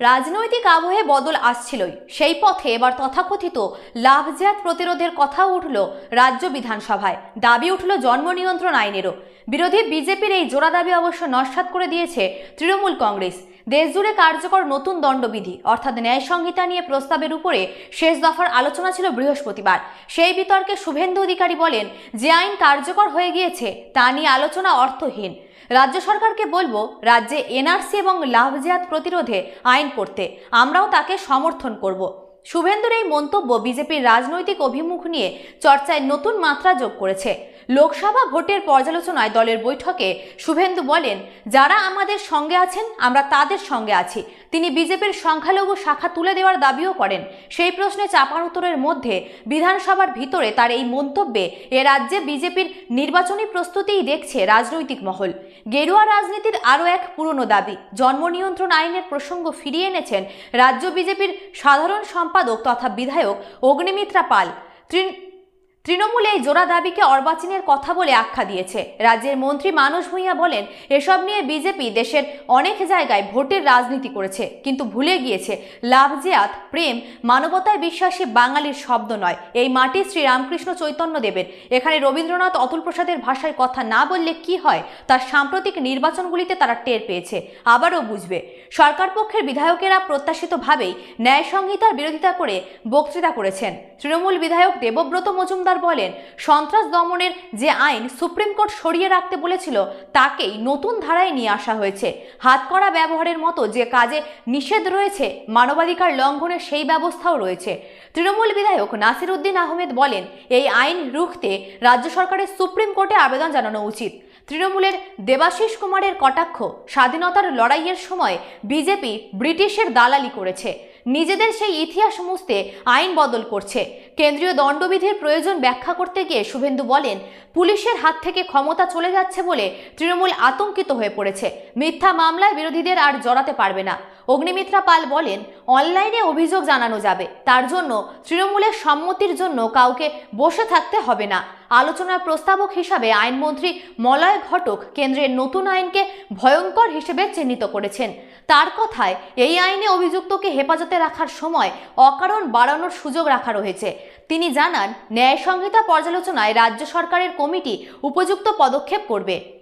রাজনৈতিক আবহে বদল আসছিলই। সেই পথে এবার তথাকথিত লাভজাত প্রতিরোধের কথা উঠল রাজ্য বিধানসভায়। দাবি উঠল জন্ম নিয়ন্ত্রণ আইনেরও। বিরোধী বিজেপির এই জোড়া দাবি অবশ্য নস্বাত করে দিয়েছে তৃণমূল কংগ্রেস। দেশজুড়ে কার্যকর নতুন দণ্ডবিধি, অর্থাৎ ন্যায় সংহিতা নিয়ে প্রস্তাবের উপরে শেষ দফার আলোচনা ছিল বৃহস্পতিবার। সেই বিতর্কে শুভেন্দু অধিকারী বলেন, যে আইন কার্যকর হয়ে গিয়েছে, তা নিয়ে আলোচনা অর্থহীন। রাজ্য সরকারকে বলব, রাজ্যে এনআরসি এবং লাভজাত প্রতিরোধে আইন করতে। আমরাও তাকে সমর্থন করব। শুভেন্দুর এই মন্তব্য বিজেপির রাজনৈতিক অভিমুখ নিয়ে চর্চায় নতুন মাত্রা যোগ করেছে। লোকসভা ভোটের পর্যালোচনায় দলের বৈঠকে শুভেন্দু বলেন, যারা আমাদের সঙ্গে আছেন, আমরা তাদের সঙ্গে আছি। তিনি বিজেপির সংখ্যালঘু শাখা তুলে দেওয়ার দাবিও করেন। সেই প্রশ্নে চাপার উত্তরের মধ্যে, বিধানসভার ভিতরে তার এই মন্তব্যে এ রাজ্যে বিজেপির নির্বাচনী প্রস্তুতিই দেখছে রাজনৈতিক মহল। গেরুয়া রাজনীতির আরও এক পুরনো দাবি, জন্ম নিয়ন্ত্রণ আইনের প্রসঙ্গ ফিরিয়ে এনেছেন রাজ্য বিজেপির সাধারণ সম্পাদক তথা বিধায়ক অগ্নিমিত্রা পাল। তৃণমূল এই জোড়া দাবিকে অর্বাচীনের কথা বলে আখ্যা দিয়েছে। রাজ্যের মন্ত্রী মানস ভূঁইয়া বলেন, এসব নিয়ে বিজেপি দেশের অনেক জায়গায় ভোটের রাজনীতি করেছে, কিন্তু ভুলে গিয়েছে। লাভজিয়াত প্রেম, মানবতায় বিশ্বাসী বাঙালির শব্দ নয়। এই মাটি শ্রীরামকৃষ্ণ চৈতন্য দেবের। এখানে রবীন্দ্রনাথ অতুল প্রসাদের ভাষায় কথা না বললে কি হয়? তার সাম্প্রতিক নির্বাচনগুলিতে তারা টের পেয়েছে, আবারও বুঝবে। সরকার পক্ষের বিধায়কেরা প্রত্যাশিতভাবেই ন্যায় সংহিতার বিরোধিতা করে বক্তৃতা করেছেন। তৃণমূল বিধায়ক দেবব্রত মজুমদার বলেন, সন্ত্রাস দমনের যে আইন সুপ্রিম কোর্ট সরিয়ে রাখতে বলেছিল, তাকেই নতুন ধারায় নিয়ে আসা হয়েছে। হাতকড়া ব্যবহারের মতো যে কাজে নিষেধ রয়েছে, মানবাধিকার লঙ্ঘনের সেই ব্যবস্থাও রয়েছে। তৃণমূল বিধায়ক নাসির উদ্দিন আহমেদ বলেন, এই আইন রুখতে রাজ্য সরকারের সুপ্রিম কোর্টে আবেদন জানানো উচিত। তৃণমূলের দেবাশিস কুমারের কটাক্ষ স্বাধীনতার লড়াইয়ের সময় বিজেপি ব্রিটিশের দালালি করেছে। নিজেদের সেই ইতিহাস মুছতে আইন বদল করছে। কেন্দ্রীয় দণ্ডবিধির প্রয়োজন ব্যাখ্যা করতে গিয়ে শুভেন্দু বলেন, পুলিশের হাত থেকে ক্ষমতা চলে যাচ্ছে বলে তৃণমূল আতঙ্কিত হয়ে পড়েছে। মিথ্যা মামলায় বিরোধীদের আর জড়াতে পারবে না। অগ্নিমিত্রা পাল বলেন, অনলাইনে অভিযোগ জানানো যাবে। তার জন্য তৃণমূলের সম্মতির জন্য কাউকে বসে থাকতে হবে না। আলোচনার প্রস্তাবক হিসাবে আইনমন্ত্রী মলয় ঘটক কেন্দ্রের নতুন আইনকে ভয়ঙ্কর হিসেবে চিহ্নিত করেছেন। তার কথায়, এই আইনে অভিযুক্তকে হেফাজতে রাখার সময় অকারণ বাড়ানোর সুযোগ রাখা রয়েছে। তিনি জানান ন্যায় সংহিতা পর্যালোচনায় রাজ্য সরকারের কমিটি উপযুক্ত পদক্ষেপ করবে।